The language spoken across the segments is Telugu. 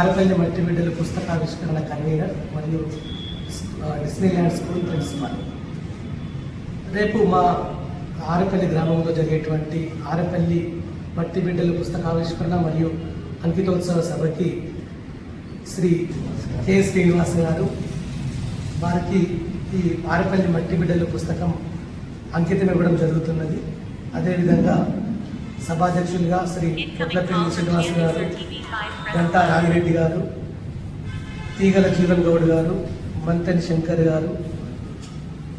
ఆరపల్లి మట్టి బిడ్డల పుస్తకావిష్కరణ కన్వీనర్ మరియు డిస్నీల్యాండ్ స్కూల్ ప్రిన్సిపాల్. రేపు మా ఆరపల్లి గ్రామంలో జరిగేటువంటి ఆరపల్లి మట్టి బిడ్డల పుస్తకావిష్కరణ మరియు అంకితోత్సవ సభకి శ్రీ కె. శ్రీనివాస్ గారు వారికి ఈ ఆరపల్లి మట్టి బిడ్డల పుస్తకం అంకితం ఇవ్వడం జరుగుతున్నది. అదేవిధంగా సభాధ్యక్షులుగా శ్రీ కొట్లపల్లి శ్రీనివాస్ గారు గంటా రాగిరెడ్డి గారు తీగల జీవన్ గౌడ్ గారు మంతని శంకర్ గారు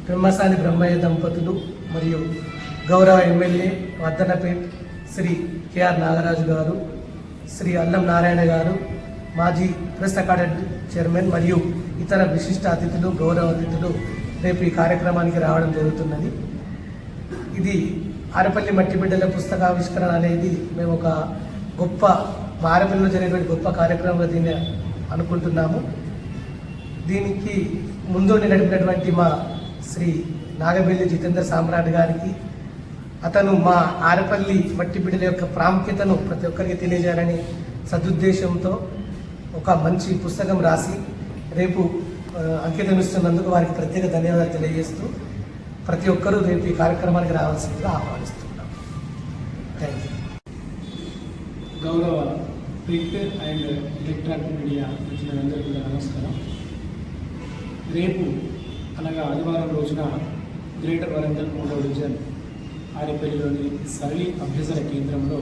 బ్రహ్మసాని బ్రహ్మయ్య దంపతులు మరియు గౌరవ ఎమ్మెల్యే వర్ధనపేట్ శ్రీ కెఆర్ నాగరాజు గారు శ్రీ అల్లం నారాయణ గారు మాజీ ప్రెస్ అకాడమీ చైర్మన్ మరియు ఇతర విశిష్ట అతిథులు గౌరవ అతిథులు రేపు ఈ కార్యక్రమానికి రావడం జరుగుతున్నది. ఇది ఆరపల్లి మట్టి బిడ్డల పుస్తకావిష్కరణ అనేది మేము ఒక గొప్ప మా ఆరపల్లిలో జరిగేటువంటి గొప్ప కార్యక్రమంగా దీన్ని అనుకుంటున్నాము. దీనికి ముందుండి నడిపినటువంటి మా శ్రీ నాగబెల్లి జితేందర్ సామ్రాట్ గారికి అతను మా ఆరపల్లి మట్టి బిడ్డల యొక్క ప్రాముఖ్యతను ప్రతి ఒక్కరికి తెలియజేయాలని సదుద్దేశంతో ఒక మంచి పుస్తకం రాసి రేపు అంకితం ఇస్తున్నందుకు వారికి ప్రత్యేక ధన్యవాదాలు తెలియజేస్తూ ప్రతి ఒక్కరూ రేపు ఈ కార్యక్రమానికి రావాల్సిందిగా ఆహ్వానిస్తున్నాం థ్యాంక్ యూ గౌరవ ప్రింట్ అండ్ ఎలక్ట్రానిక్ మీడియా వచ్చిన అందరికీ నమస్కారం. రేపు అనగా ఆదివారం రోజున గ్రేటర్ వరంగల్ మూడవ డివిజన్ ఆరేపల్లిలోని సరళి అభ్యసన కేంద్రంలో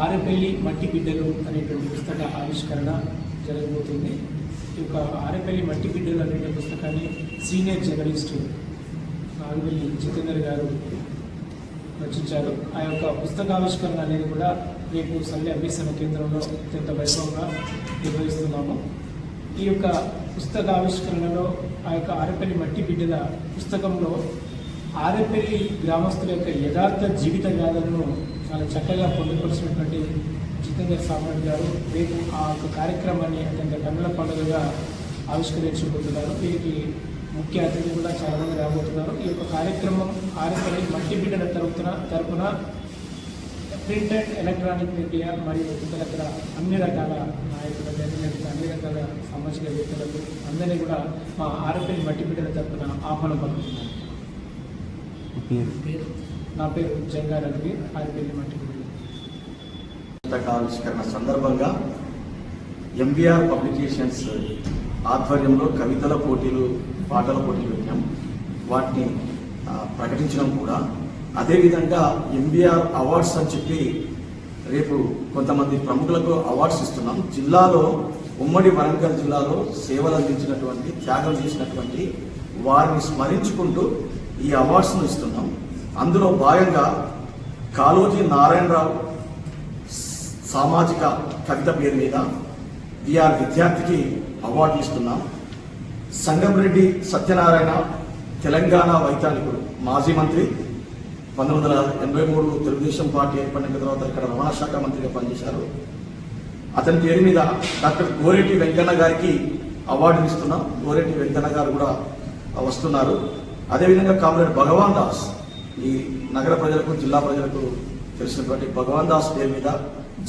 ఆరేపల్లి మట్టి బిడ్డలు అనేటువంటి పుస్తక ఆవిష్కరణ జరగబోతుంది. ఈ యొక్క ఆరేపల్లి మట్టి బిడ్డలు అనే పుస్తకాన్ని సీనియర్ జర్నలిస్టు నాగవెల్లి జితేందర్ గారు రచించారు. ఆ యొక్క పుస్తకావిష్కరణ అనేది కూడా రేపు సల్లి అభ్యసన కేంద్రంలో అత్యంత వైభవంగా నిర్వహిస్తున్నాము. ఈ యొక్క పుస్తక ఆవిష్కరణలో ఆ యొక్క ఆరెపల్లి మట్టి బిడ్డల పుస్తకంలో ఆరెపల్లి గ్రామస్తుల యొక్క యథార్థ జీవిత గాథలను చాలా చక్కగా పొందుపరిచినటువంటి జితేంద్ర సామ్రాట్ గారు రేపు ఆ యొక్క కార్యక్రమాన్ని అత్యంత కన్నుల పండుగగా ఆవిష్కరించబోతున్నారు. వీరికి ముఖ్య అతిథి కూడా చాలా మంది రాబోతున్నారు. ఈ యొక్క కార్యక్రమం ఆర్ఎఫ్ఐ మట్టి బిడ్డల తరపున తరపున ప్రింట్ అండ్ ఎలక్ట్రానిక్ మీడియా మరియు ఇతరత్ర అన్ని రకాల నాయకుల జర్నలిస్టులు అన్ని రకాల సామాజిక వ్యక్తులకు అందరినీ కూడా మా ఆర్ఎఫ్ఐ మట్టి బిడ్డల తరపున ఆహ్వానం పలుకుతున్నాను. నా పేరు జంగారెడ్డి ఆర్ఎఫ్ఐ మట్టి బిడ్డలు పుస్తకావిష్కరణ సందర్భంగా ఎంబీఆర్ పబ్లికేషన్స్ ఆధ్వర్యంలో కవితల పోటీలు పాటల పోటీలు పెట్టాం. వాటిని ప్రకటించడం కూడా అదేవిధంగా ఎంబీఆర్ అవార్డ్స్ అని చెప్పి రేపు కొంతమంది ప్రముఖులకు అవార్డ్స్ ఇస్తున్నాం. జిల్లాలో ఉమ్మడి వరంగల్ జిల్లాలో సేవలు అందించినటువంటి త్యాగం చేసినటువంటి వారిని స్మరించుకుంటూ ఈ అవార్డ్స్ను ఇస్తున్నాం. అందులో భాగంగా కాళోజీ నారాయణరావు సామాజిక కవిత పేరు మీద విఆర్ విద్యార్థికి అవార్డు ఇస్తున్నాం. సంగంరెడ్డి సత్యనారాయణ తెలంగాణ వైతాళికుడు మాజీ మంత్రి పంతొమ్మిది వందల ఎనభై మూడు తెలుగుదేశం పార్టీ ఏర్పడిన తర్వాత ఇక్కడ రవాణా శాఖ మంత్రిగా పనిచేశారు. అతని పేరు మీద డాక్టర్ గోరెడ్డి వెంకన్న గారికి అవార్డు ఇస్తున్నాం. గోరెడ్డి వెంకన్న గారు కూడా వస్తున్నారు. అదేవిధంగా కామ్రేడ్ భగవాన్ దాస్ ఈ నగర ప్రజలకు జిల్లా ప్రజలకు తెలిసినటువంటి భగవాన్ దాస్ పేరు మీద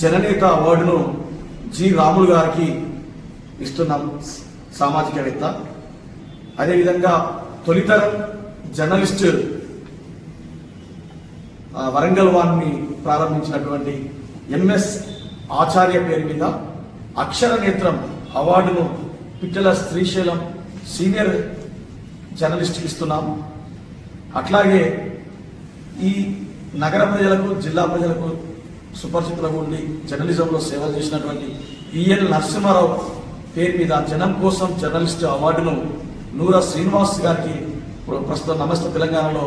జననేత అవార్డును జి రాములు గారికి ఇస్తున్నాం సామాజికవేత్త అదేవిధంగా తొలితరం జర్నలిస్టు వరంగల్ వారిని ప్రారంభించినటువంటి ఎంఎస్ ఆచార్య పేరు మీద అక్షర నేత్రం అవార్డును పిట్టల శ్రీశైలం సీనియర్ జర్నలిస్ట్కి ఇస్తున్నాం. అట్లాగే ఈ నగర ప్రజలకు జిల్లా ప్రజలకు సుపరిచితులకు ఉండి జర్నలిజంలో సేవలు చేసినటువంటి విఎల్ నరసింహారావు పేరు మీద జనం కోసం జర్నలిస్ట్ అవార్డును నూరా శ్రీనివాస్ గారికి ప్రస్తుతం నమస్తే తెలంగాణలో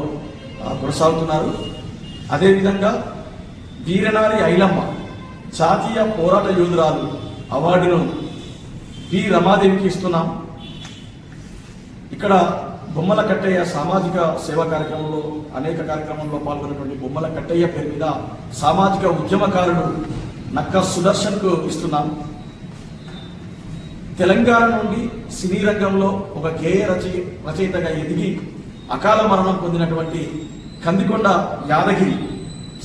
కొనసాగుతున్నారు. అదేవిధంగా వీరనారి ఐలమ్మ జాతీయ పోరాట యోధురాలు అవార్డును పి రమాదేవికి ఇస్తున్నాం. ఇక్కడ బొమ్మల కట్టయ్య సామాజిక సేవా కార్యక్రమంలో అనేక కార్యక్రమంలో పాల్గొన్నటువంటి బొమ్మల కట్టయ్య పేరు మీద సామాజిక ఉద్యమకారుడు నక్క సుదర్శన్కు ఇస్తున్నాం. తెలంగాణ నుండి సినీ రంగంలో ఒక గేయ రచయి రచయితగా ఎదిగి అకాల మరణం పొందినటువంటి కందికొండ యాదగిరి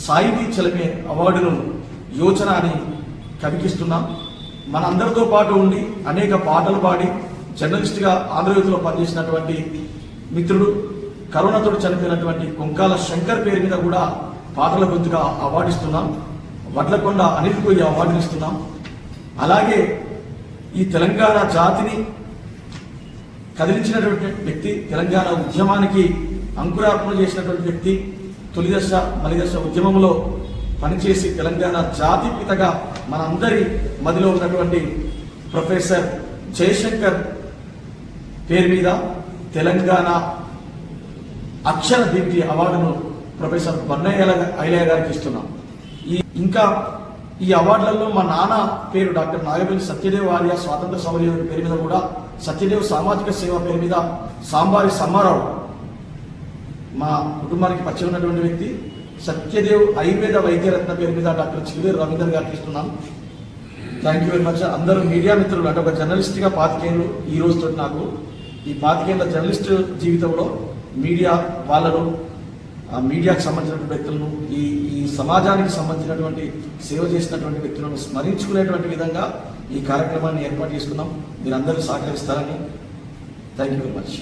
సాహితీ చలమే అవార్డును యోచన అని కవికిస్తున్నాం. మనందరితో పాటు ఉండి అనేక పాటలు పాడి జర్నలిస్ట్గా ఆంధ్రజ్యోతిలో పనిచేసినటువంటి మిత్రుడు కరోనాతో చనిపోయినటువంటి కొంకాల శంకర్ పేరు మీద కూడా పాటల గొంతుగా అవార్డు ఇస్తున్నాం వడ్లకొండ అనిల్ పోయి అవార్డుని ఇస్తున్నాం. అలాగే ఈ తెలంగాణ జాతిని కదిలించినటువంటి వ్యక్తి తెలంగాణ ఉద్యమానికి అంకురార్పణ చేసినటువంటి వ్యక్తి తొలిదశ మలిదశ ఉద్యమంలో పనిచేసి తెలంగాణ జాతి పితగా మనందరి మదిలో ఉన్నటువంటి ప్రొఫెసర్ జయశంకర్ పేరు మీద తెలంగాణ అక్షర దీప్తి అవార్డును ప్రొఫెసర్ బన్నయ్య ఐలయ్య గారికి ఇస్తున్నాం. ఈ ఇంకా ఈ అవార్డులలో మా నాన్న పేరు డాక్టర్ నాగపల్లి సత్యదేవ్ ఆర్య స్వాతంత్ర సమరయోధుడి పేరు మీద కూడా సత్యదేవ్ సామాజిక సేవ పేరు మీద సాంబారి సమ్మారావు మా కుటుంబానికి పరిచయం ఉన్నటువంటి వ్యక్తి సత్యదేవ్ ఆయుర్వేద వైద్యరత్న పేరు మీద డాక్టర్ చిరువేరు రవీందర్ గారికి ఇస్తున్నాను. థ్యాంక్ యూ వెరీ మచ్ అందరూ మీడియా మిత్రులు అంటే ఒక జర్నలిస్ట్గా పాతికేళ్ళు ఈ రోజుతో నాకు ఈ పాతికేళ్ళ జర్నలిస్ట్ జీవితంలో మీడియా వాళ్ళను ఆ మీడియాకు సంబంధించినటువంటి వ్యక్తులను ఈ ఈ సమాజానికి సంబంధించినటువంటి సేవ చేసినటువంటి వ్యక్తులను స్మరించుకునేటువంటి విధంగా ఈ కార్యక్రమాన్ని ఏర్పాటు చేసుకున్నాం. మీరందరూ సహకరిస్తారని. Thank you very much